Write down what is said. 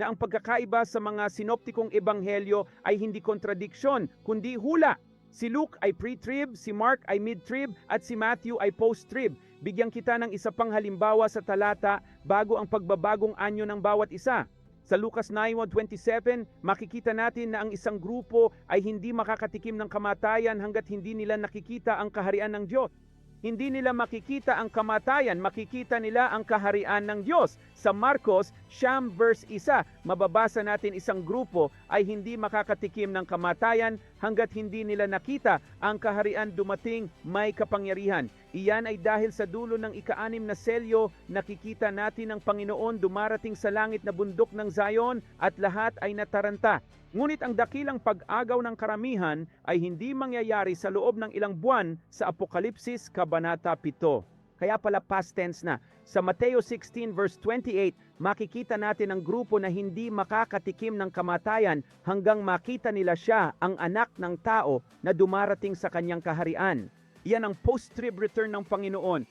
na ang pagkakaiba sa mga sinoptikong ebanghelyo ay hindi kontradiksyon, kundi hula. Si Luke ay pre-trib, si Mark ay mid-trib, at si Matthew ay post-trib. Bigyan kita ng isa pang halimbawa sa talata bago ang pagbabagong anyo ng bawat isa. Sa Lucas 9:27, makikita natin na ang isang grupo ay hindi makakatikim ng kamatayan hanggat hindi nila nakikita ang kaharian ng Diyos. Hindi nila makikita ang kamatayan, makikita nila ang kaharian ng Diyos. Sa Marcos, siyam verse 1, mababasa natin isang grupo ay hindi makakatikim ng kamatayan hanggat hindi nila nakita ang kaharian dumating may kapangyarihan. Iyan ay dahil sa dulo ng ikaanim na selyo, nakikita natin ang Panginoon dumarating sa langit na bundok ng Zion at lahat ay nataranta. Ngunit ang dakilang pag-agaw ng karamihan ay hindi mangyayari sa loob ng ilang buwan sa Apokalipsis Kabanata 7. Kaya pala past tense na. Sa Mateo 16 verse 28, makikita natin ang grupo na hindi makakatikim ng kamatayan hanggang makita nila siya, ang anak ng tao, na dumarating sa kanyang kaharian. Iyan ang post-trib return ng Panginoon.